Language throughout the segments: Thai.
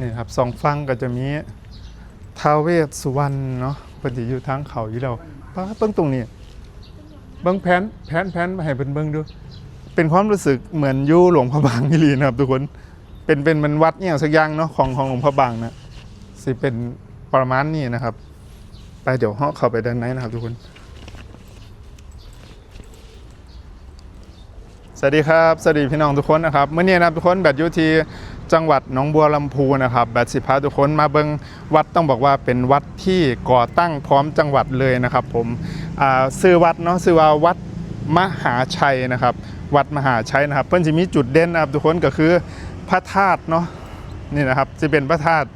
นี่ครับสองฟังก็จะมีท้าวเวสสุวรรณเนาะปฏิอยู่ทางเขาอยู่แล้วป้าเบิ้งตรงนี้เบิ้งแผนแผนแผนมาให้เพิ่นเบิ้งดู เป็นความรู้สึกเหมือนอยู่หลวงพระบางนี่ลีนะครับ ทุกคนเป็นเป็นมันวัดเนี่ยสักอย่างเนาะของของหลวงพระบางนะสิเป็นประมาณนี้นะครับ ไปเดี๋ยวเฮาเข้าไปด้านในนะครับ ทุกคน สวัสดีครับ สวัสดีพี่น้องทุกคนนะครับเมื่อนี้นะครับทุกคนแบตอยู่ที่ จังหวัดหนองบัวลำพูนะครับแบตสิพาทุกคนมาเบิงวัดต้องบอกว่าเป็นวัดที่ก่อตั้งพร้อมจังหวัดเลยนะครับ ผมอ่าชื่อวัดเนาะชื่อว่าวัดมหาชัยนะครับ วัดมหาชัยนะครับ เพิ่นจะมีจุดเด่นนะครับทุกคนก็คือพระธาตุเนาะนี่นะครับจะเป็นพระธาตุ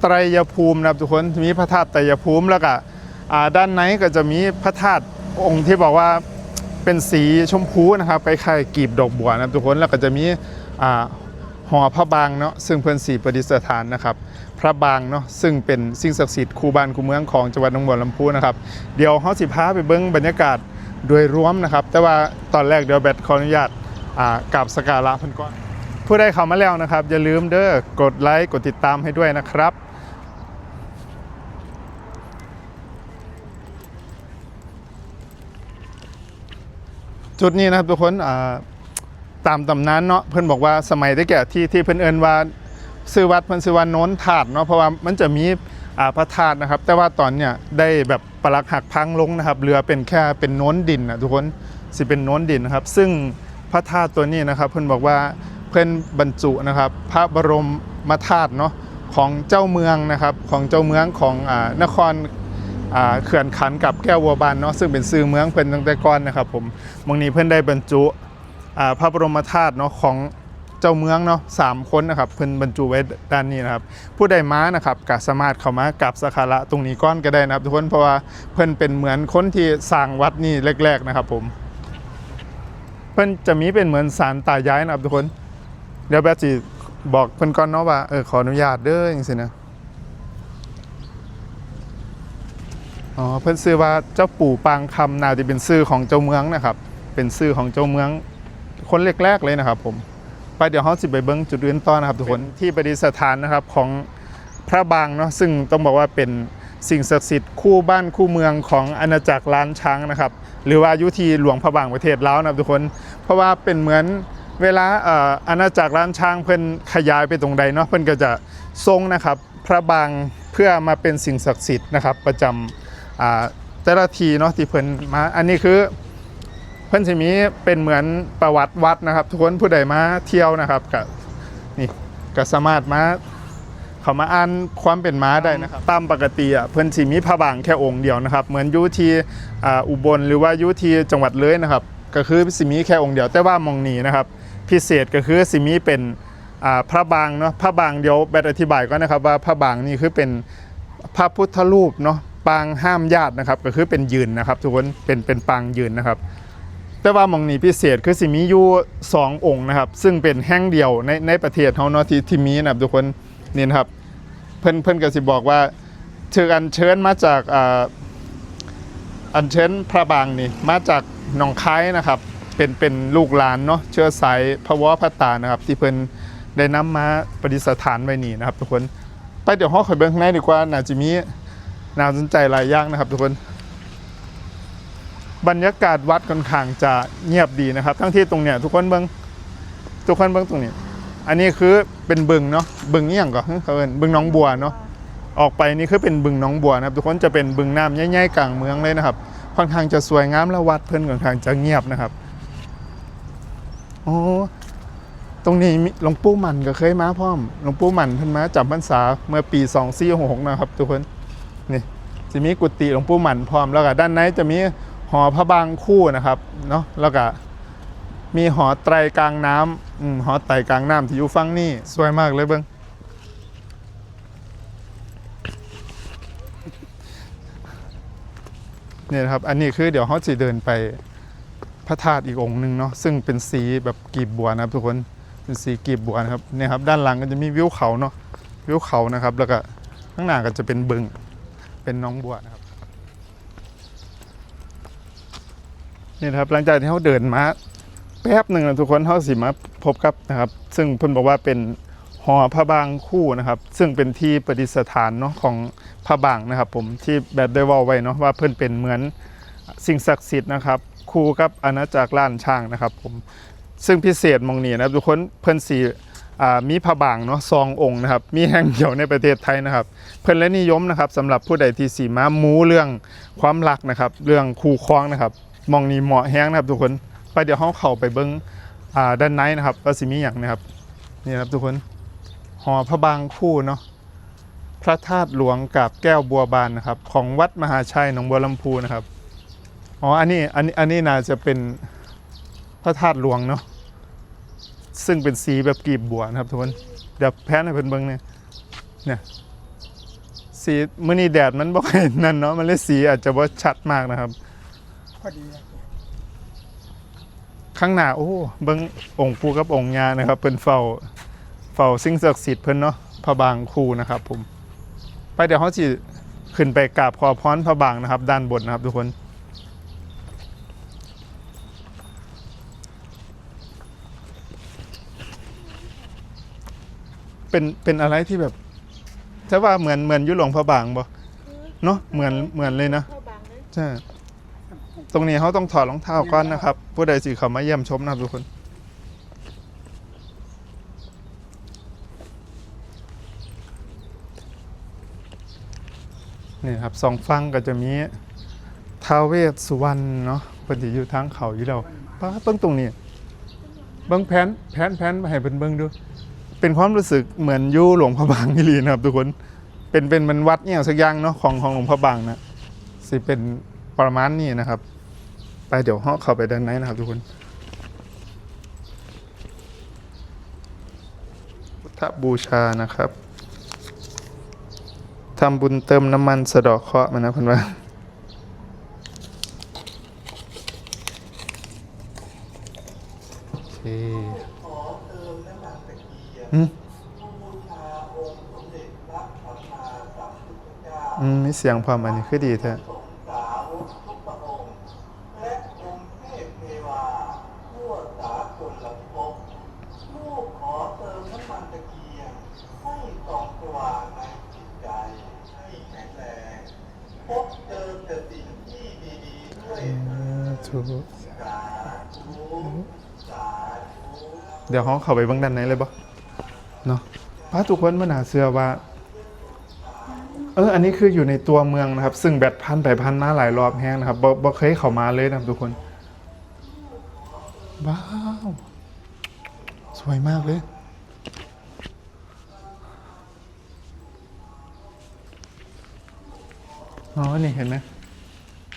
ไตรยภูมินะครับทุกคนมีพระธาตุไตรยภูมิแล้วก็อ่าด้านในก็จะมีพระธาตุองค์ที่บอกว่าเป็นสีชมพูนะครับคล้ายๆกีบดอกบัวนะครับทุกคนแล้วก็จะมีอ่า หอพระบางเนาะซึ่งเพิ่นสีประดิษฐานนะครับ พระบางเนาะซึ่งเป็นสิ่งศักดิ์สิทธิ์คูบ้านคูเมืองของจังหวัดหนองบัวลำพูนะครับเดี๋ยวเฮาสิพาไปเบิ่งบรรยากาศโดยรวมนะครับ แต่ว่าตอนแรกเดี๋ยวแบทขออนุญาตอ่ากราบสกการะเพิ่นก่อนผู้ใดเข้ามาแล้วนะครับ อย่าลืมเด้อกดไลค์กดติดตามให้ด้วยนะครับจุดนี้นะครับทุกคนอ่า ตามตำนานเนาะเพิ่นบอกว่าสมัยได้แก่ที่ที่เพิ่นเอิ้นว่าซื้อวัดเพิ่นซื้อว่าโน้นถาดเนาะเพราะว่ามันจะมีอ่าพระธาตุนะครับ แต่ว่าตอนเนี้ยได้แบบปลักหักพังลงนะครับเหลือเป็นแค่เป็นโน้นดินนะทุกคนสิเป็นโน้นดินนะครับ ซึ่งพระธาตุตัวนี้นะครับ เพิ่นบอกว่าเพิ่นบรรจุนะครับ พระบรมธาตุเนาะของเจ้าเมืองนะครับของเจ้าเมืองของอ่านครอ่าเขื่อนขันกับแก้ววัวบานเนาะซึ่งเป็นซื้อเมืองเพิ่นตั้งแต่ก่อนนะครับผมบางนี้เพิ่นได้บรรจุ พระบรมธาตุเนาะของเจ้าเมืองเนาะสามคนนะครับเพิ่นบรรจุไว้ด้านนี้นะครับ ผู้ใดมานะครับก็สามารถเข้ามากราบสักการะตรงนี้ก้อนก็ได้นะครับ ทุกคนเพราะว่าเพิ่นเป็นเหมือนคนที่สร้างวัดนี่แรก ๆนะครับ ผม เพิ่นจะมีเป็นเหมือนศาลตายายนะครับ ทุกคน เดี๋ยวแบทสิบอกเพิ่นก่อนเนาะว่าเออขออนุญาตเด้อจังซี่นะอ๋อเพิ่นซื้อว่าเจ้าปู่ปางคำนาจะเป็นชื่อของเจ้าเมืองนะครับ เป็นชื่อของเจ้าเมือง คนแรกๆเลยนะครับผมไปเดี๋ยวเขาสิไปเบิ้งจุดอื่นต่อนะครับทุกคนที่ประดิษฐานนะครับของพระบางเนาะซึ่งต้องบอกว่าเป็นสิ่งศักดิ์สิทธิ์คู่บ้านคู่เมืองของอาณาจักรล้านช้างนะครับ หรือว่าอยุทีหลวงพระบางประเทศลาวนะครับทุกคน เพราะว่าเป็นเหมือนเวลาเอ่ออาณาจักรล้านช้างเพิ่นขยายไปตรงใดเนาะเพิ่นก็จะทรงนะครับพระบางเพื่อมาเป็นสิ่งศักดิ์สิทธิ์นะครับประจำอ่าแต่ละทีเนาะที่เพิ่นมาอันนี้คือ เพิ่อนจะมีเป็นเหมือนประวัติวัดนะครับ ทุกคนผู้ใดมาเที่ยวนะครับก็นี่ก็สามารถมาเขามาอ่านความเป็นม้าได้นะครับตามปกติอะเพิ่อนสิมีพระบางแค่องค์เดียวนะครับ เหมือนยุทีอ่าอุบลหรือว่ายุทีจังหวัดเลยนะครับ ก็คือสิมีแค่องค์เดียว แต่ว่ามองนี้นะครับ พิเศษก็คือสิมีเป็นอ่าพระบางเนาะพระบางเดี๋ยวแบทอธิบายก่อนนะครับว่าพระบางนี่คือเป็นพระพุทธรูปเนาะปางห้ามญาตินะครับ ก็คือเป็นยืนนะครับ ทุกคนเป็นเป็นปางยืนนะครับ แต่ว่าหมองนี้พิเศษคือสิมีอยู่สององค์นะครับ ซึ่งเป็นแห่งเดียวในในประเทศเฮาเนาะที่ที่มีนะครับทุกคนนี่นะครับเพิ่นเพิ่นก็สิบอกว่าเชิญอันเชิญมาจากอ่าอันเชิญพระบางนี่มาจากหนองคายนะครับเป็นเป็นลูกหลานเนาะเชื้อสายพระวอพระตานะครับ ที่เพิ่นได้นำมาประดิษฐานไว้นี่นะครับ ทุกคนไปเดี๋ยวห้องข่อยเบิ้งข้างในดีกว่าน่าจะมีน่าสนใจหลายอย่างนะครับ ทุกคน บรรยากาศวัดค่อนข้างจะเงียบดีนะครับ ทั้งที่ตรงเนี้ยทุกคนเบิ้งทุกคนเบิ้งตรงนี้ อันนี้คือเป็นบึงเนาะบึงเอี่ยงก่อนเขาเอิ้นบึงน้องบัวเนาะออกไปนี่คือเป็นบึงน้องบัวนะครับ ทุกคนจะเป็นบึงน้ำใหญ่ๆกลางเมืองเลยนะครับ ค่อนข้างจะสวยงามและวัดเพิ่นค่อนข้างจะเงียบนะครับโอ้ตรงนี้มีหลวงปู่มันก็เคยมาพร้อมหลวงปู่มันเพิ่นมาจำพรรษาเมื่อปี2466นะครับ ทุกคนนี่จะมีกุฏิหลวงปู่มันพร้อมแล้วก็ด้านในจะมี หอพระบางคู่นะครับเนาะแล้วก็มีหอไตรกลางน้ำอืมหอไตรกลางน้ำที่อยู่ฝั่งนี้สวยมากเลยเบิ้งเนี่ยครับอันนี้คือเดี๋ยวเขาจะเดินไปพระธาตุอีกองค์หนึ่งเนาะซึ่งเป็นสีแบบกีบบัวนะครับทุกคนเป็นสีกีบบัวนะครับเนี่ยครับด้านหลังก็จะมีวิวเขาเนาะวิวเขานะครับ แล้วก็ข้างหน้าก็จะเป็นบึงเป็นน้องบัวนะครับ นี่นะครับหลังจากที่เขาเดินมาแป๊บหนึ่งนะทุกคนเขาสิมาพบกับนะครับ ซึ่งเพิ่นบอกว่าเป็นหอพระบางคู่นะครับ ซึ่งเป็นที่ประดิษฐานเนาะของพระบางนะครับ ผมที่แบบได้ว่าไว้เนาะว่าเพิ่นเป็นเหมือนสิ่งศักดิ์สิทธิ์นะครับคู่กับอาณาจักรล้านช้างนะครับ ผมซึ่งพิเศษมองนี้นะครับ ทุกคนเพิ่นสีมีพระบางเนาะซององค์นะครับ มีแห่งเดียวในประเทศไทยนะครับ เพิ่นและนิยมนะครับสำหรับผู้ใดที่สีมามูเรื่องความรักนะครับ เรื่องคู่ครองนะครับ มองนี้เหมาะแห้งนะครับทุกคน ไปเดี๋ยวเฮาเข้าไปเบิ่งอ่าด้านในนะครับว่าสิมีหยังนะครับนี่ครับทุกคนหอพระบางคู่เนาะพระธาตุหลวงกับแก้วบัวบานนะครับ ของวัดมหาชัยหนองบัวลำพูนะครับอ๋ออันนี้อันนี้อันนี้น่าจะเป็นพระธาตุหลวงเนาะซึ่งเป็นสีแบบกลีบบัวนะครับทุกคนเดี๋ยวแพนให้เพิ่นเบิ่งเนี่ยเนี่ยสีมื้อนี้แดดมันบ่ค่อยนั่นเนาะมันเลยสีอาจจะบ่ชัดมากนะครับ อดีอะข้างหน้าโอ้เบิ่งองค์ปู่กับองค์ย่านะครับเพิ่นเฝ้าเฝ้าสิ่งศักดิ์สิทธิ์เพิ่นเนาะพระบางคู่นะครับ ผม ไปเดี๋ยวเขาสิขึ้นไปกราบขอพรพระบางนะครับ ด้านบนนะครับ ทุกคนเป็นเป็นอะไรที่แบบถ้าว่าเหมือนเหมือนอยุหลวงพระบางบ่เนาะเหมือนเหมือนเลยนะเข้าบางเลยใช่ ตรงนี้เขาต้องถอดรองเท้าก่อนนะครับ ผู้ใดสิเขามาเยี่ยมชมนะครับทุกคน นี่ครับสองฟังก็จะมีท้าวเวสสุวรรณเนาะปฏิอยู่ทางเขาอยู่แล้วป้าเบิ้งตรงนี้เบิ้งแผนแผนแผนมาให้เป็นเบิ้งดู เป็นความรู้สึกเหมือนอยู่หลวงพระบางนี่ลีนะครับ ทุกคนเป็นเป็นมันวัดเนี่ยสักอย่างเนาะของของหลวงพระบางนะสิเป็นประมาณนี้นะครับ ไปเดี๋ยวเฮาเข้าไปด้านในนะครับทุกคนพุทธบูชานะครับทำบุญเติมน้ำมันสะดอกเคราะห์มานะเพันว่าโอเคอืมอืมมีเสียงความอันนี้คือดีแท้ สาวทุกพระองค์และองค์เทพเทวาทั่วสากลละภพลูกขอเติมน้ำมันตะเกียงให้ส่องสว่างในจิตใจ ให้แข็งแรงพบเจอแต่สิ่งที่ดีๆด้วยเถิด ถูก สาธุสาธุ เดี๋ยวเขาเข้าไปเบื้องด้านในเลยปะเนาะพระทุกคนมันหาเสื้อว่า เออ อันนี้คืออยู่ในตัวเมืองนะครับ ซึ่งแบตพันไปพันมาหลายรอบแห้งนะครับบ่บ่เคยเข้ามาเลยนะครับทุกคน ว้าว สวยมากเลยอ๋อนี่เห็นไหม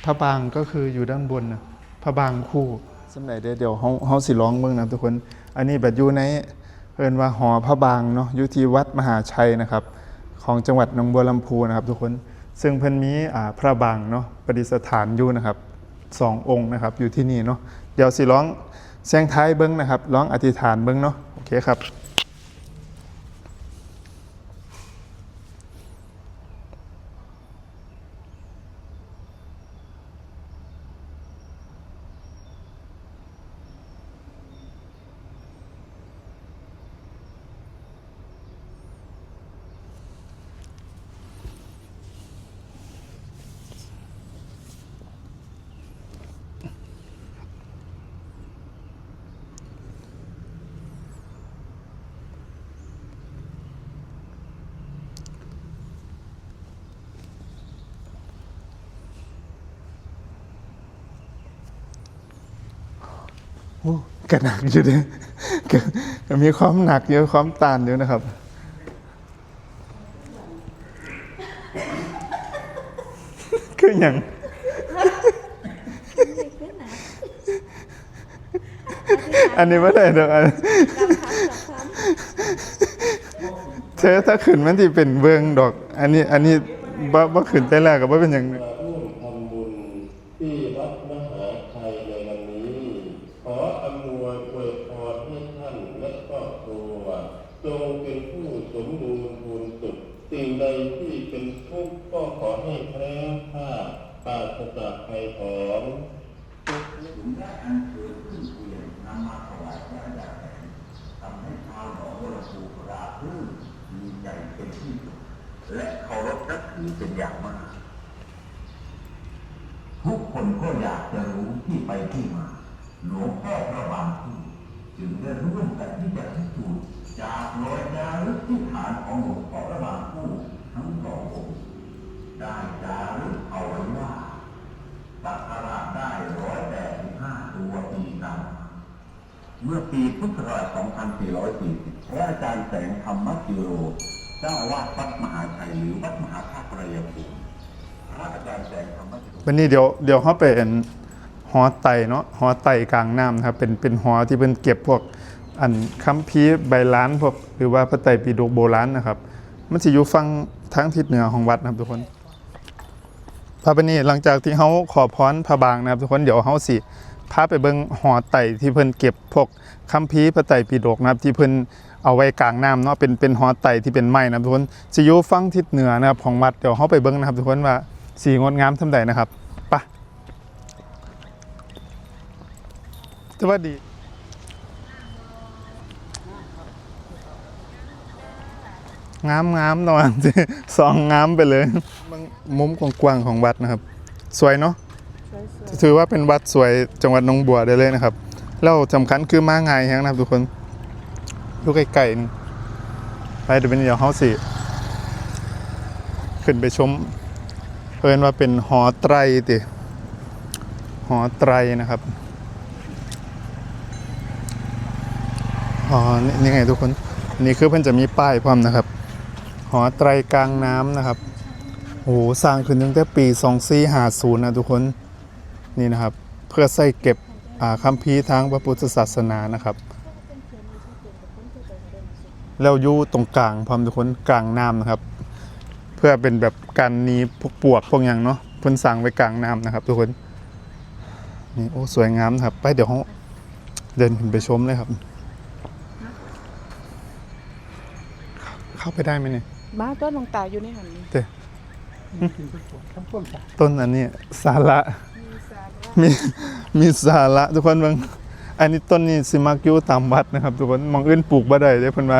พระบางก็คืออยู่ด้านบนนะพระบางคู่ สำหรับเดี๋ยวเดี๋ยวเฮาเฮาสิร้องเมืองนะทุกคน อันนี้แบบอยู่ในเอินว่าหอพระบางเนาะอยู่ที่วัดมหาชัยนะครับ ของจังหวัดหนองบัวลำพูนะครับ ทุกคน ซึ่งเพิ่นมีอ่าพระบางเนาะประดิษฐานอยู่นะครับสององค์นะครับอยู่ที่นี่เนาะ เดี๋ยวสิร้องเสียงท้ายเบิ้งนะครับ ร้องอธิษฐานเบิ้งเนาะ โอเคครับ โอ้กระหนักอยู่ดิก็ก็มีความหนักเยอะความตานเยอะนะครับคืออย่างอันนี้ไม่ได้ดอกอันเธอถ้าขึ้นมันที่เป็นเบืองดอก อันนี้ อันนี้บ่บ่ขึ้นแต่แรกก็บ่เป็นอย่าง มาร่วมทำบุญที่วัดมหาชัยในวันนี้ ขออำนวยอวยพรให้ท่านและครอบครัวจงเป็นผู้สมบูรณ์พูนสุขสิ่งใดที่เป็นทุกข์ก็ขอให้แคล้วคลาดปราศจากภัยของ ถึงได้อัญเชิญขึ้นเกวียนนำมาถวายพระอาจารย์ทำให้ชาวหนองบัวลำพูราบรื่น ถือเป็นอย่างมาก ทุกคนก็อยากจะรู้ที่ไปที่มา หลวงพ่อพระบางที่ จึงได้ร่วมกันที่จะพิสูจน์จากรอยจารึกที่ฐานของหลวงพ่อพระบางผู้ทั้งสององค์ได้จารึกเอาไว้ว่าสักการะได้ร้อยแปดสิบห้าตัวปีดำเมื่อปีพุทธศักราช 2440 พระอาจารย์แสงธรรมกิโล เจ้าอาวาสวัดมหาชัยหรือวัดมหาธาตุประยภูมิพระอาจารย์แสงธรรมกิโลวันนี้เดี๋ยวเดี๋ยวเขาไปเห็นหอไตเนาะหอไตกลางน้ำนะครับเป็นเป็นหอที่เป็นเก็บพวกอันคัมภีร์ใบล้านพวกหรือว่าพระไตรปิฎกโบราณนะครับ มันจะอยู่ฝั่งทางทิศเหนือของวัดนะครับทุกคนพระปนีหลังจากที่เขาขอพรพระบางนะครับทุกคนเดี๋ยวเขาสิ พาไปเบิ่งหอไต่ที่เพิ่นเก็บพวกคัมภีร์พระไตรปิฎกนะครับที่เพิ่นเอาไว้กลางน้ำเนาะเป็นเป็นหอไต่ที่เป็นไม้นะครับทุกคนจะอยู่ฝั่งทิศเหนือนะครับของวัดเดี๋ยวเขาไปเบิ่งนะครับทุกคนว่าสีงดงามทำใดนะครับไปสวัสดีงามงามๆตอนที่สองงามไปเลยมึงมุมกว้างๆของวัดนะครับ สวยเนาะ ถือว่าเป็นวัดสวยจังหวัดนงบัวได้เลยนะครับ แล้วสำคัญคือมาง่ายฮงนะครับ ทุกคนดูไกลๆไปเดี๋ยวเป็นเดี๋ยวเฮาสิขึ้นไปชมเพิ่นว่าเป็นหอไตรติหอไตรนะครับอ๋อนี่นี่ไงทุกคนนี่คือเพิ่อนจะมีป้ายพร้อมนะครับ หอไตรกลางน้ำนะครับโอ้โหสร้างขึ้นตั้งแต่ปี 2450นะทุกคน นี่นะครับ เพื่อใส่เก็บอ่าคัมภีร์ทางพระพุทธศาสนานะครับ แล้วอยู่ตรงกลางพร้อมทุกคนกลางน้ำนะครับ เพื่อเป็นแบบการหนีพวกปวกพวกอย่างเนาะเพิ่นสร้างไว้กลางน้ำนะครับ ทุกคนนี่โอ้สวยงามนะครับ ไปเดี๋ยวเราเดินขึ้นไปชมเลยครับ เข้าไปได้ไหมเนี่ยบ้าต้นลงตาอยู่ในหันนี่เต้ต้นอันนี้สาระ มีมีสาระทุกคนเบางอันนี้ต้นนี้สิมักอยู่ตามวัดนะครับ ทุกคนมองอื่นปลูกบ่ได้เด้เพิ่นว่า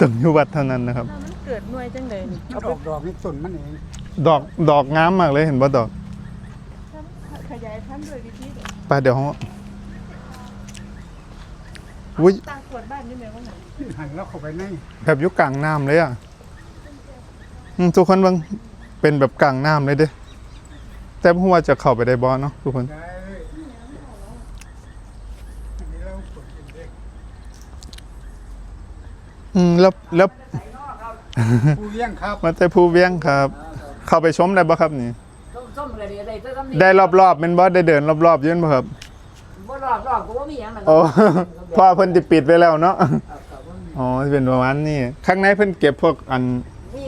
ต้องอยู่วัดเท่านั้นนะครับถ้ามันเกิดหน่วยจังเลยนี่มันออกดอกนี่ต้นมันเองดอกดอกงามมากเลยเห็นบ่ดอกขยายพันธุ์โดยวิธีไปเดี๋ยวเราอุ้ยตาขวดบ้านนี่แม่ว่าไหนหันแล้วเข้าไปในแบบอยู่กลางน้ำเลยอะอืมทุกคนเบางเป็นแบบกลางน้ำเลยเด้ แต่บ่ฮู้ว่าจะเข้าไปได้บ่เนาะทุกคนได้อันนี้เรากดเป็นเด็กอืมแล้วแล้วผู้เลี้ยงครับมาแต่ภูเวียงครับ เข้าไปชมได้บ่ครับนี่ ส้มๆเลยดิได้แต่ซ้ำนี่ได้รอบๆแม่นบ่ได้เดินรอบๆอยืนบ่ครับ บ่รอบรอบกูว่ามีหยังนั่นโอ้ เพราะว่าเพิ่นสิปิดไว้แล้วเนาะ อ๋อสิเป็นประมาณนี้ ข้างในเพิ่นเก็บพวกอันมี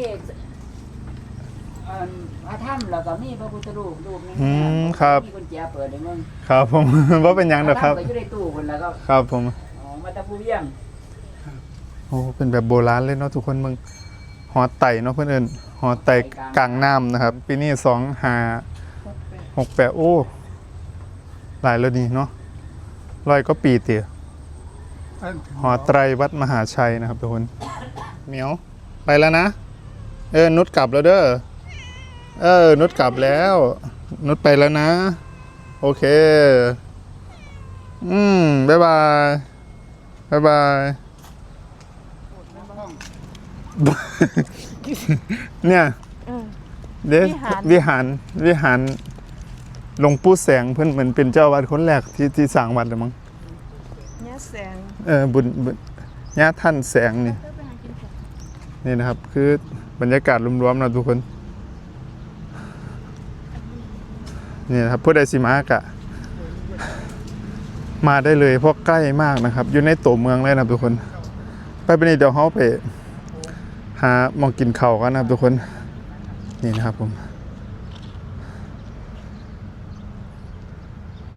เอ่อ พระถ้ำแล้วก็มีพระพุทธรูปรูปหนึงอืมครับ มีกุญแจเปิดให้มึงครับผมบ่เป็นหยังดอกครับพะถ้ำก็อยู่ในตู้คนแล้วก็ครับผมอ๋อมาตะผู้เลี้ยงโอ้เป็นแบบโบราณเลยเนาะทุกคนมึงหอไต่เนาะเพื่อนเอินหอไต่กลางน้ำนะครับ ปีนี้สองหาหกแปดโอ้หลายแล้วนี่เนาะร้อยก็ปีเตียอันหอไตรวัดมหาชัยนะครับทุกคนเหมียวไปแล้วนะ เออนุชกลับแล้วเด้อ เออนุชกลับแล้ว นุชไปแล้วนะ โอเค อืมบ๊ายบายบ๊ายบายเนี่ยเออเด้วิหารวิหารวิหารหลวงปู่แสงเพิ่นเหมือนเป็นเจ้าวัดคนแรกที่ที่สร้างวัดเลยมั้งเนี่ยแสงเออบุญบุญญาท่านแสงนี่นี่นะครับ คือบรรยากาศรวมๆนะทุกคน นี่นะครับผู้ใดสิมากะ มาได้เลยเพราะใกล้มากนะครับ อยู่ในตัวเมืองเลยนะทุกคน ไปไปนี่เดี๋ยวเขาไป หามองกินเข่ากันนะครับทุกคน นี่นะครับผม